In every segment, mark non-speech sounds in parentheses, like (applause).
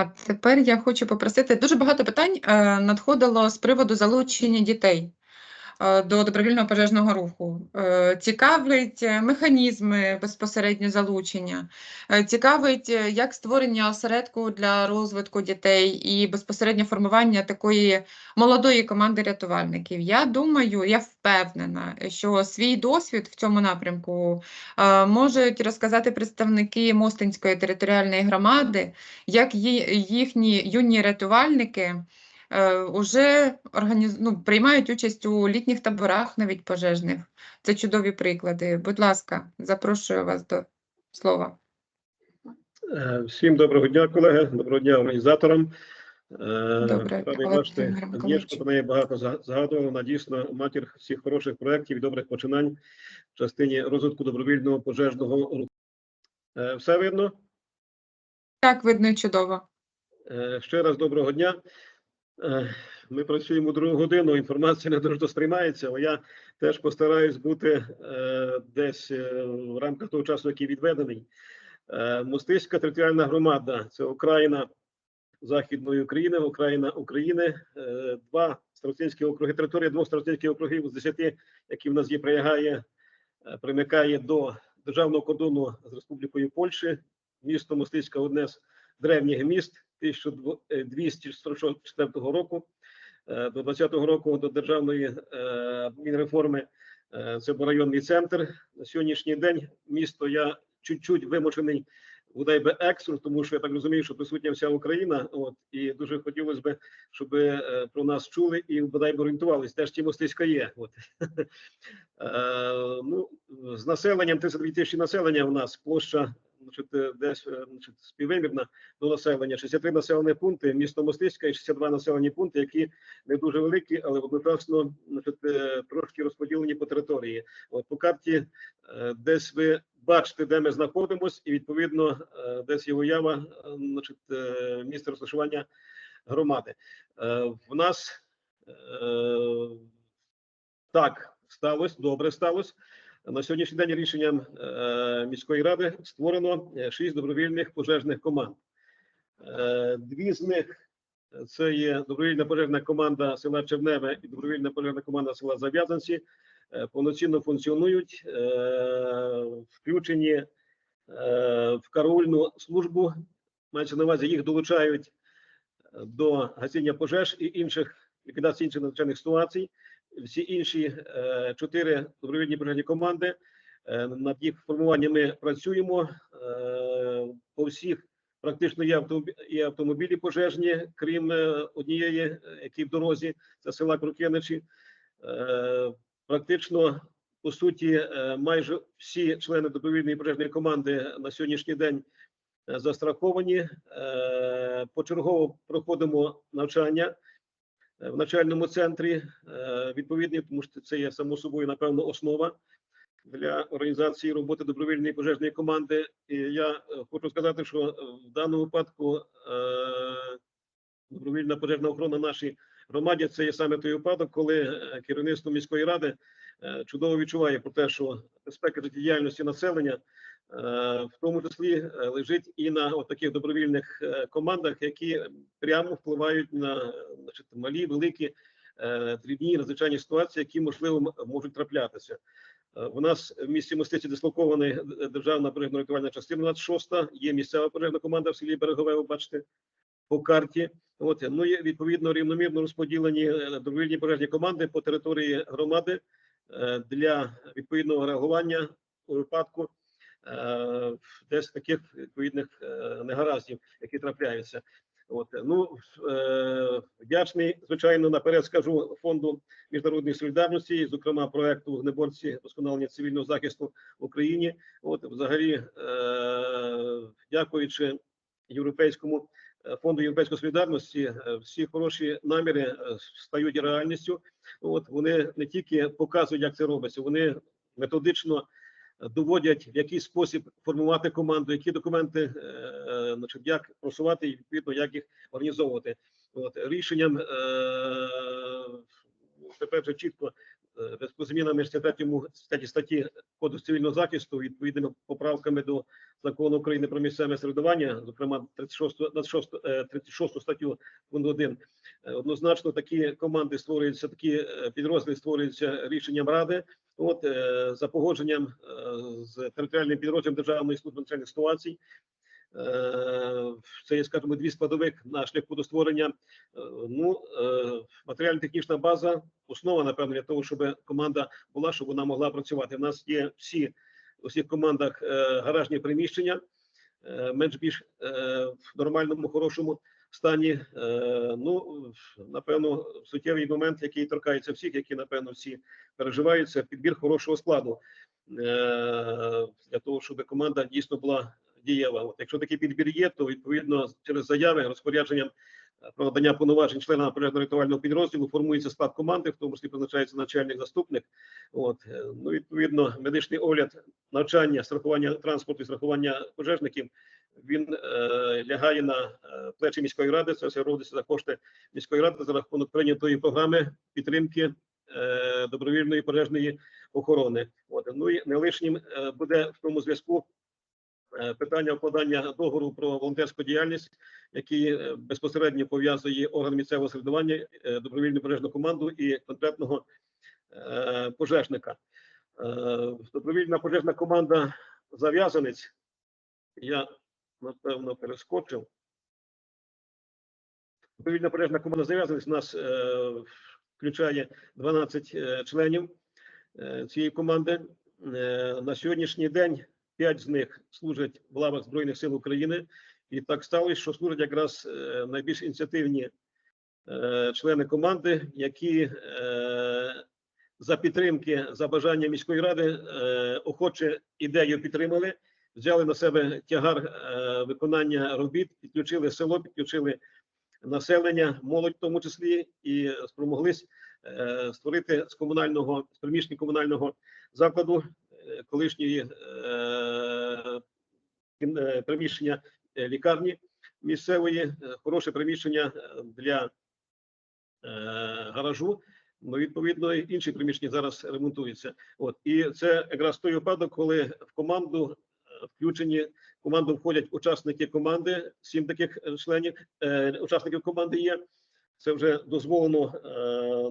А тепер я хочу попросити дуже багато питань е, надходило з приводу залучення дітей до добровільного пожежного руху. Е, Цікавить е, механізми безпосередньо залучення, Е, цікавить, е, як створення осередку для розвитку дітей і безпосередньо формування такої молодої команди рятувальників. Я думаю, я впевнена, що свій досвід в цьому напрямку е, можуть розказати представники Мостинської територіальної громади, як їхні юні рятувальники е, уже організ... ну, приймають участь у літніх таборах навіть пожежних. Це чудові приклади. Будь ласка, запрошую вас до слова. Е, Всім доброго дня, колеги. Доброго дня організаторам. Е, Добре, Миколаївич. Агнєшку, про неї багато згадувала. Вона дійсно матір всіх хороших проєктів і добрих починань в частині розвитку добровільного пожежного руху. Е, Все видно? Так, видно і чудово. Е, Ще раз доброго дня. Е, Ми працюємо другу годину, інформація не дуже сприймається, але я теж постараюсь бути е, десь е, в рамках того часу, який відведений. Мостиська територіальна громада це Україна Західної України, Україна України. Два старостинські округи, територія двох старостинських округів з десяти, які в нас є, прилягає, примикає до державного кордону з Республікою Польщі. Місто Мостиська одне з древніх міст 1244 року. Е, До 20-го року до державної е, адмінреформи е, це був районний центр. На сьогоднішній день місто я чуть-чуть вимушений бодай би ексу, тому що я так розумію, що присутня вся Україна. От і дуже хотілося б, щоб про нас чули і бодай би орієнтувалися. Теж ті мостиська є. От. (laughs) Ну, з населенням 32 тисячі населення у нас площа. Значить, е, десь е, значить, співвимірна до населення 63 населені пункти, місто Мостиська і 62 населені пункти, які не дуже великі, але одночасно значить, е, трошки розподілені по території. От по карті десь ви бачите, де ми знаходимося, і відповідно десь є уява, значить, місце розташування громади. В нас так сталося, добре сталося. На сьогоднішній день рішенням е, міської ради створено е, шість добровільних пожежних команд. Е, Дві з них це є добровільна пожежна команда села Черневе і добровільна пожежна команда села Зав'язанці. Повноцінно функціонують, включені в караульну службу. Мається на увазі, їх долучають до гасіння пожеж і інших ліквідації інших надзвичайних ситуацій. Всі інші е, чотири добровільні пожежні команди. е, Над їх формуванням ми працюємо. Е, По всіх практично є є автомобілі пожежні, крім однієї, які в дорозі, це села Крук'яничі. Е, Практично, по суті, майже всі члени добровільної пожежної команди на сьогоднішній день застраховані. Почергово проходимо навчання в навчальному центрі е, відповідні, тому що це є само собою, напевно, основа для організації роботи добровільної пожежної команди. І я е, хочу сказати, що е, в даному випадку е, добровільна пожежна охорона нашій громаді це є саме той випадок, коли е, керівництво міської ради е, чудово відчуває про те, що безпека життєдіяльності населення. Е, В тому числі е, лежить і на таких добровільних е, командах, які прямо впливають на значить, малі, великі дрібні надзвичайні ситуації, які можливо можуть траплятися. У нас в місті Мостиці дислокована державна пожежно-рятувальна частина 26, є місцева пожежна команда в селі Берегове, ви бачите по карті. От ну є відповідно рівномірно розподілені добровільні пожежні команди по території громади для відповідного реагування у випадку десь таких відповідних е, негараздів, які трапляються. От ну е, вдячний, звичайно, наперед скажу фонду міжнародної солідарності, зокрема проекту «Вогнеборці досконалення цивільного захисту в Україні. От взагалі, е, дякуючи європейському фонду європейської солідарності, всі хороші наміри стають реальністю. От вони не тільки показують, як це робиться, вони методично доводять в який спосіб формувати команду, які документи, е, значить, як просувати і відповідно як їх організовувати. От рішенням тепер вже чітко е, зв'язку змінами 63 статті статті Кодексу цивільного захисту відповідними поправками до закону України про місцеве самоврядування, зокрема 36, 26, е, 36 статтю пункт 1, е, однозначно такі команди створюються, такі підрозділи створюються рішенням ради. От е, за погодженням е, з територіальним підрозділом Державної служби надзвичайних ситуацій. Е, Це є, скажімо, дві складових на шляху до створення. Ну, матеріально-технічна база основа, напевно, для того, щоб команда була, щоб вона могла працювати. У нас є всі у всіх командах гаражні приміщення, менш більш в нормальному, хорошому стані. Е, Ну, напевно, суттєвий момент, який торкається всіх, які, напевно, всі переживають, це підбір хорошого складу е, для того, щоб команда дійсно була дієва. От якщо такий підбір є, то відповідно через заяви розпорядженням про надання повноважень членам пожежно-рятувального підрозділу формується склад команди, в тому числі призначається начальник заступник. От е, ну відповідно, медичний огляд, навчання, страхування транспорту, і страхування пожежників. Він е, лягає на е, плечі міської ради. Це все робиться за кошти міської ради за рахунок прийнятої програми підтримки е, добровільної пожежної охорони. От ну і не лишнім е, буде в тому зв'язку питання укладання договору про волонтерську діяльність, який е, безпосередньо пов'язує орган місцевого середування, е, добровільну пожежну команду і конкретного е, пожежника. Е, Добровільна пожежна команда зав'язанець. Я напевно перескочив. Добровільна пожежна команда зав'язанець у нас е, включає 12 е, членів е, цієї команди. Е, на сьогоднішній день 5 з них служать в лавах Збройних сил України. І так сталося, що служать якраз е, найбільш ініціативні е, члени команди, які е, за підтримки, за бажання міської ради охоче ідею підтримали, взяли на себе тягар виконання робіт, підключили село, підключили населення, молодь в тому числі, і спромоглись створити з комунального з приміщення комунального закладу колишньої е, е, приміщення е, лікарні місцевої, хороше приміщення для гаражу. Ну, відповідно, інші приміщення зараз ремонтуються. От і це якраз той випадок, коли в команду включені в команду входять учасники команди, сім таких членів е, учасників команди є. Це вже дозволено е,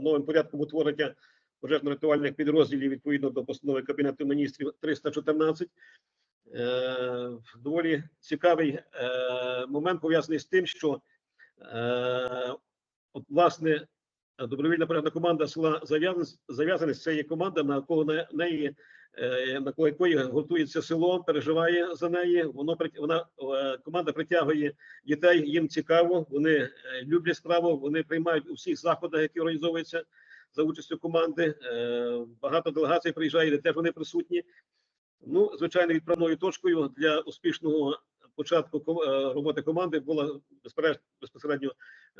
новим порядком утворення пожежно-рятувальних підрозділів відповідно до постанови Кабінету міністрів 314. Е, доволі цікавий е, момент пов'язаний з тим, що е, от, власне добровільна пожежна команда села Зав'язаність це є команда, на неї е, на кого якої готується село, переживає за неї. Воно вона команда притягує дітей. Їм цікаво, вони люблять справу, вони приймають у всіх заходах, які організовуються за участю команди. Е, Багато делегацій приїжджає, де теж вони присутні. Ну, звичайно, відправною точкою для успішного початку е, роботи команди була безпосередньо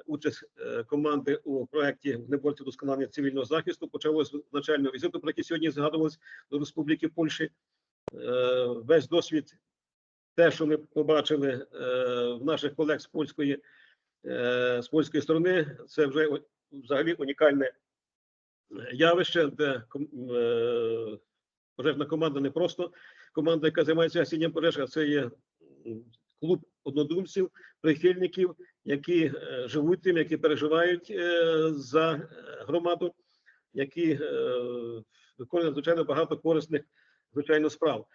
участь е, команди у проєкті «Гнебольці досконалення цивільного захисту. Почалось з начального візиту, про який сьогодні згадувалось до Республіки Польщі. Весь досвід, те, що ми побачили в наших колег з польської з польської сторони, це вже взагалі унікальне явище, де е, пожежна команда не просто команда, яка займається гасінням пожеж, це є клуб однодумців, прихильників, які е, живуть тим, які переживають е, за громаду, які виконують звичайно багато корисних звичайно справ.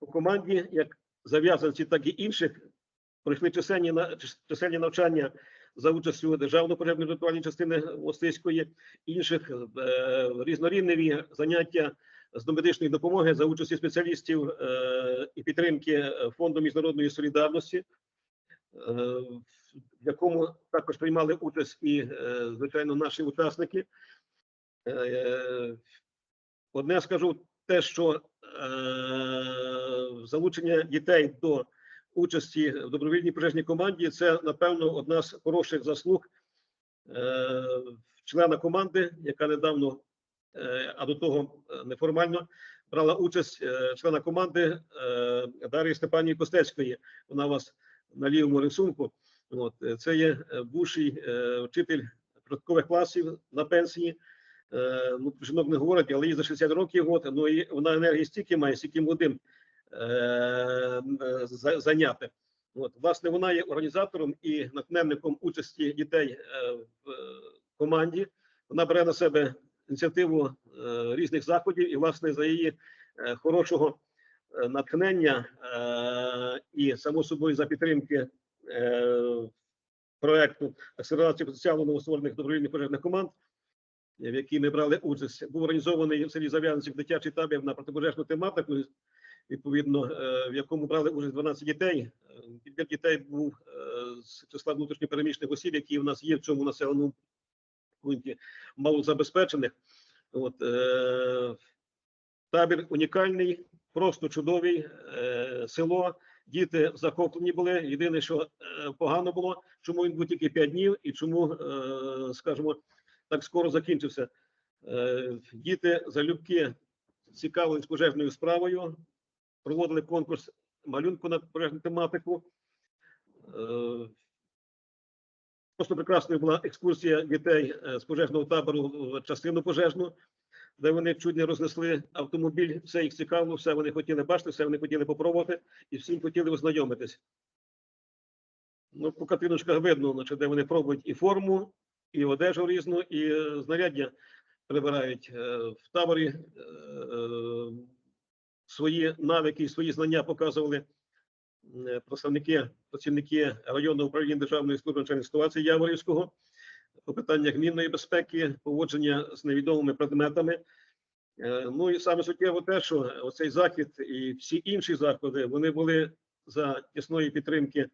У команді, як зав'язанці, так і інших, пройшли чисельні чисельні навчання за участю державної пожежної рятувальної частини Мостиської, інших е, різнорівневі заняття з домедичної допомоги за участі спеціалістів е, і підтримки е, фонду міжнародної солідарності, е, в якому також приймали участь і е, звичайно наші учасники. Е, Одне скажу те, що е, залучення дітей до участі в добровільній пожежній команді це напевно одна з хороших заслуг е, члена команди, яка недавно, е, а до того е, неформально брала участь члена команди е, Дар'ї Степанії Костецької. Вона у вас на лівому рисунку. От це є бувший вчитель початкових класів на пенсії. Е, ну, жінок не говорять, але їй за 60 років, от, ну і вона енергії стільки має, стільки за- зайняти. От, власне, вона є організатором і натхненником участі дітей е, в е, команді. Вона бере на себе ініціативу е, різних заходів, і, власне, за її е, хорошого е, натхнення е, і само собою за підтримки е, проекту акселерації потенціалу новостворених добровільних пожежних команд, в якій ми брали участь, був організований в селі Зав'янців дитячий табір на протипожежну тематику, відповідно, е, в якому брали участь 12 дітей. Е, Підбір дітей був е, з числа внутрішньопереміщених осіб, які в нас є в цьому населеному пункті малозабезпечених. От, е, табір унікальний, просто чудовий, е, село. Діти захоплені були. Єдине, що погано було, чому він був тільки 5 днів і чому, е, скажімо, так скоро закінчився. Е, Діти залюбки цікавились пожежною справою, проводили конкурс малюнку на пожежну тематику. Е, Просто прекрасною була екскурсія дітей е, з пожежного табору в частину пожежну, де вони чуть не рознесли автомобіль, все їх цікавило, все вони хотіли бачити, все вони хотіли попробувати і всім хотіли ознайомитись. Ну, по картиночках видно, значить, де вони пробують і форму, і одежу різну, і е, знаряддя прибирають в таборі. Свої навики, і свої знання показували е, представники, працівники районного управління Державної служби надзвичайних ситуацій Яворівського по питаннях мінної безпеки, поводження з невідомими предметами. Е, Ну і саме суттєво те, що оцей захід і всі інші заходи вони були за тісної підтримки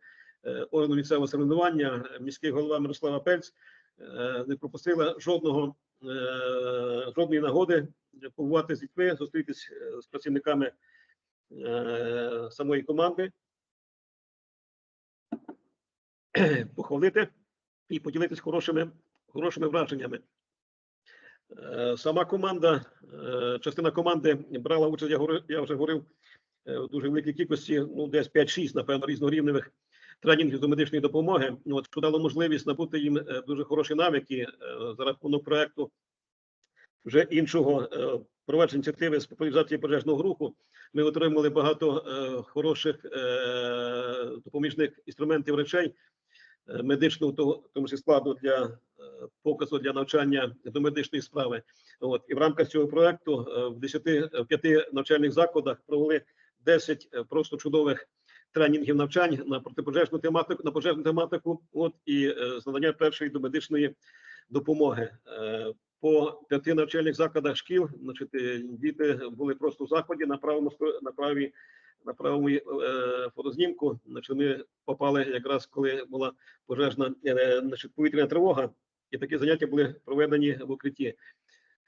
е, органу місцевого самоврядування. Міський голова Мирослава Пельц не пропустила жодного жодної нагоди побувати з дітьми, зустрітись е, з працівниками е, самої команди, (clears throat) похвалити і поділитись хорошими, хорошими враженнями. Е, Сама команда, е, частина команди брала участь, я, вже говорив, е, в дуже великій кількості, ну десь 5-6, напевно, різнорівневих тренінгів до медичної допомоги. Ну, От, що дало можливість набути їм е, дуже хороші навики е, за рахунок проекту вже іншого е, провадження ініціативи з популяризації пожежного руху. Ми отримали багато хороших допоміжних інструментів речей медичного того, тому числі складу для показу для навчання до медичної справи. От і в рамках цього проекту в 10 в 5 навчальних закладах провели 10 е, просто чудових тренінгів навчань на протипожежну тематику, на пожежну тематику. От і е, з надання першої домедичної допомоги. Е, По п'яти навчальних закладах шкіл, значить, е, діти були просто в заході на правому на правій на правому е, фотознімку. Значить, ми попали якраз коли була пожежна е, значить, повітряна тривога, і такі заняття були проведені в укритті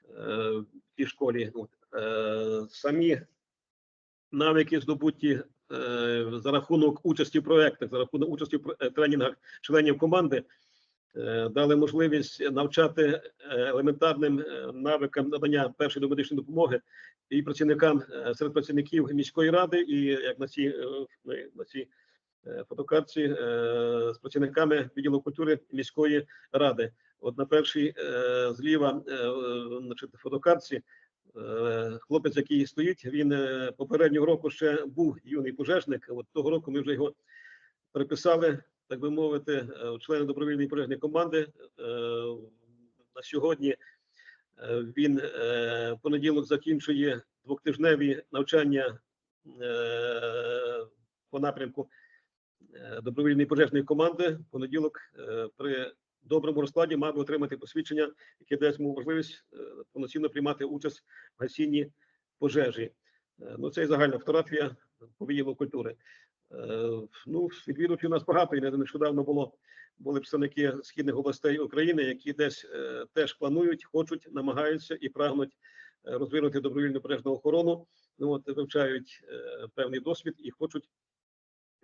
в тій школі. Е, Самі навики здобуті за рахунок участі в проектах, за рахунок участі в е, тренінгах членів команди. е, Дали можливість навчати е, елементарним е, навикам надання першої домедичної допомоги і працівникам е, серед працівників міської ради, і як на цій е, на- цій е, фотокартці е, з працівниками відділу культури міської ради. От на першій е, зліва е, е, значить, фотокартці е, хлопець, який стоїть, він е, попереднього року ще був юний пожежник. От того року ми вже його переписали, так би мовити, е, члени добровільної пожежної команди. Е, На сьогодні е, він е, в понеділок закінчує двохтижневі навчання е, по напрямку е, добровільної пожежної команди. В Понеділок е, при доброму розкладі мав би отримати посвідчення, яке дасть йому можливість е, повноцінно приймати участь в гасінні пожежі. Е, Ну, це і загальна фотографія по культури. Е, Ну, відвідувачів у нас багато, і нещодавно було були представники східних областей України, які десь теж планують, хочуть, намагаються і прагнуть розвинути добровільну пожежну охорону. Ну от вивчають певний досвід і хочуть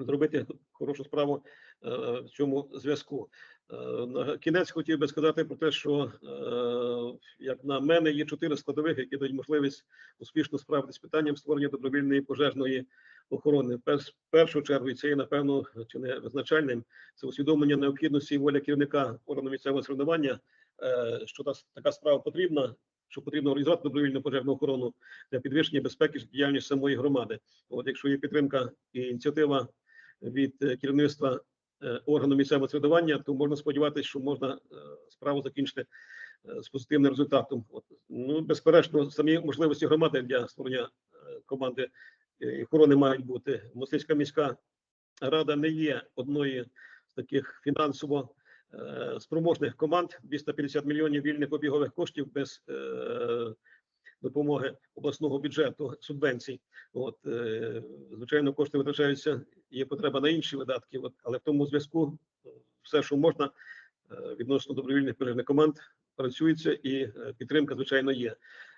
зробити хорошу справу е, в цьому зв'язку. Е, На кінець хотів би сказати про те, що е, як на мене є чотири складових, які дають можливість успішно справитися з питанням створення добровільної пожежної охорони. В першу чергу і це є напевно чи не визначальним. Це усвідомлення необхідності воля керівника органу місцевого самоврядування що та, така справа потрібна, що потрібно організувати добровільну пожежну охорону для підвищення безпеки діяльності самої громади. От якщо є підтримка і ініціатива від е, керівництва е, органу місцевого самоврядування, то можна сподіватися, що можна е, справу закінчити з позитивним результатом. От, ну, безперечно, самі можливості громади для створення команди охорони мають бути. Мостицька міська рада не є одною з таких фінансово спроможних команд. 250 мільйонів вільних обігових коштів без е, допомоги обласного бюджету субвенцій. От е, звичайно, кошти витрачаються. Є потреба на інші видатки. От, але в тому зв'язку е, все, що можна е, відносно добровільних пожежних команд, працюється і е, підтримка, звичайно, є.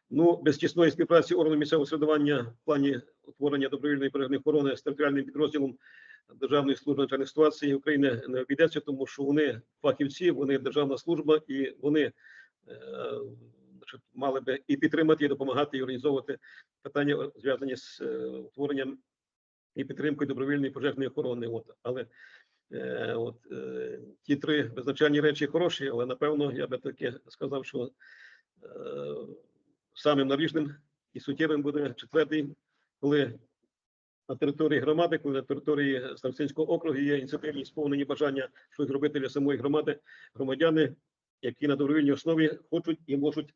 Ну, без тісної співпраці органу місцевого самоврядування в плані утворення добровільної пожежної охорони з територіальним підрозділом Державної служби надзвичайних ситуацій України не обійдеться, тому що вони фахівці, вони державна служба і вони е, значить, мали би і підтримати, і допомагати, і організовувати питання зв'язані з е, утворенням і підтримкою добровільної пожежної охорони. От але е, от е, ті три визначальні речі хороші, але напевно я би таки сказав, що е, самим наріжним і суттєвим буде четвертий, коли на території громади, коли на території Старостинського округу є ініціативні сповнені бажання щось зробити для самої громади, громадяни, які на добровільній основі хочуть і можуть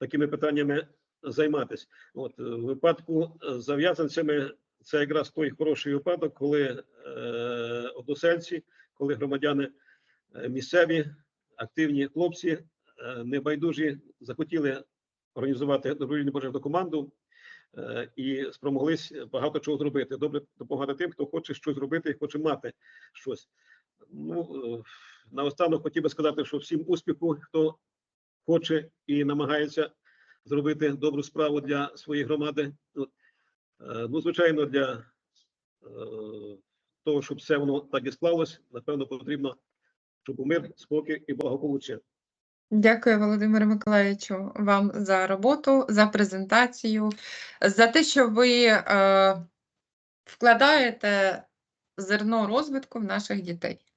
такими питаннями займатися. От е, в випадку з зав'язанцями це якраз той хороший випадок, коли е, односельці, коли громадяни е, місцеві, активні хлопці, е, небайдужі захотіли організувати добровільну пожежну команду е, і спромоглись багато чого зробити. Добре допомагати тим, хто хоче щось зробити і хоче мати щось. Ну е, наостанок хотів би сказати, що всім успіху, хто хоче і намагається зробити добру справу для своєї громади. Е, Ну, звичайно, для е, того, щоб все воно так і склалось, напевно, потрібно, щоб мир, спокій і благополуччя. Дякую, Володимире Миколаївичу, вам за роботу, за презентацію, за те, що ви е, вкладаєте зерно розвитку в наших дітей.